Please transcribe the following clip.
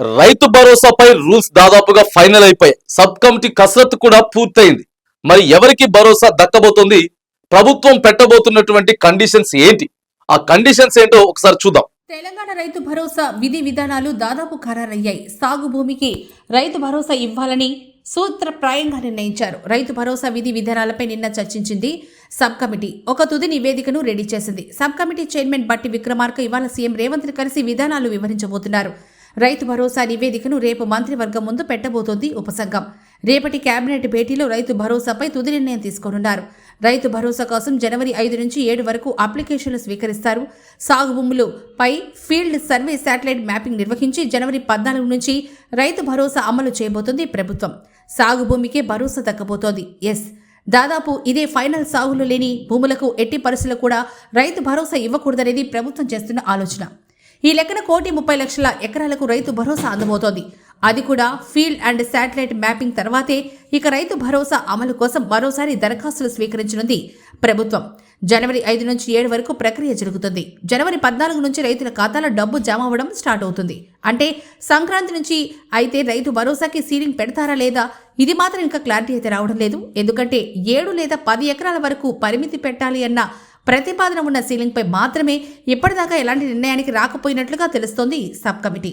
రైతు భరోసాపై రూల్స్ దాదాపుగా ఫైనల్ అయిపోయాయి. సబ్ కమిటీ కసరత్తు కూడా పూర్తయింది. మరి ఎవరికి భరోసా దక్కబోతోంది? ప్రభుత్వం పెట్టబోతున్నటువంటి కండిషన్స్ ఏంటి? ఆ కండిషన్స్ ఏంటో ఒకసారి చూద్దాం. తెలంగాణ రైతు భరోసా విధి విధానాలు దాదాపు ఖరారయ్యాయి. సాగు భూమికి రైతు భరోసా ఇవ్వాలని సూత్రప్రాయంగా నిర్ణయించారు. రైతు భరోసా విధి విధానాలపై నిన్న చర్చించింది సబ్ కమిటీ. ఒక తుది నివేదికను రెడీ చేసింది. సబ్ కమిటీ చైర్మన్ బట్టి విక్రమార్క ఇవాళ సీఎం రేవంత్ కలిసి విధానాలు వివరించబోతున్నారు. రైతు భరోసా నివేదికను రేపు మంత్రివర్గం ముందు పెట్టబోతోంది ఉపసంఘం రేపటి కేబినెట్ భేటీలో రైతు భరోసాపై తుది నిర్ణయం తీసుకోనున్నారు. రైతు భరోసా కోసం జనవరి ఐదు నుంచి ఏడు వరకు అప్లికేషన్లు స్వీకరిస్తారు. సాగు భూములు పై ఫీల్డ్ సర్వే శాటిలైట్ మ్యాపింగ్ నిర్వహించి జనవరి పద్నాలుగు నుంచి రైతు భరోసా అమలు చేయబోతోంది ప్రభుత్వం. సాగు భూమికే భరోసా దక్కబోతోంది. ఎస్. దాదాపు ఇదే ఫైనల్ సాగులు లేని భూములకు ఎట్టి పరిస్థితులు కూడా రైతు భరోసా ఇవ్వకూడదనేది ప్రభుత్వం చేస్తున్న ఆలోచన. ఈ లెక్కన కోటి ముప్పై లక్షల ఎకరాలకు రైతు భరోసా అందబోతోంది. అది కూడా ఫీల్డ్ అండ్ శాటిలైట్ మ్యాపింగ్ తర్వాతే ఇక రైతు భరోసా అమలు కోసం మరోసారి దరఖాస్తులు స్వీకరించనుంది ప్రభుత్వం. జనవరి ఐదు నుంచి ఏడు వరకు ప్రక్రియ జరుగుతుంది. జనవరి పద్నాలుగు నుంచి రైతుల ఖాతాలో డబ్బు జమ అవ్వడం స్టార్ట్ అవుతుంది. అంటే సంక్రాంతి నుంచి అయితే రైతు భరోసాకి సీలింగ్ పెడతారా లేదా? ఇది మాత్రం ఇంకా క్లారిటీ అయితే రావడం లేదు. ఎందుకంటే ఏడు లేదా పది ఎకరాల వరకు పరిమితి పెట్టాలి అన్న ప్రతిపాదన ఉన్న సీలింగ్పై మాత్రమే ఇప్పటిదాకా ఎలాంటి నిర్ణయానికి రాకపోయినట్లుగా తెలుస్తోంది సబ్ కమిటీ.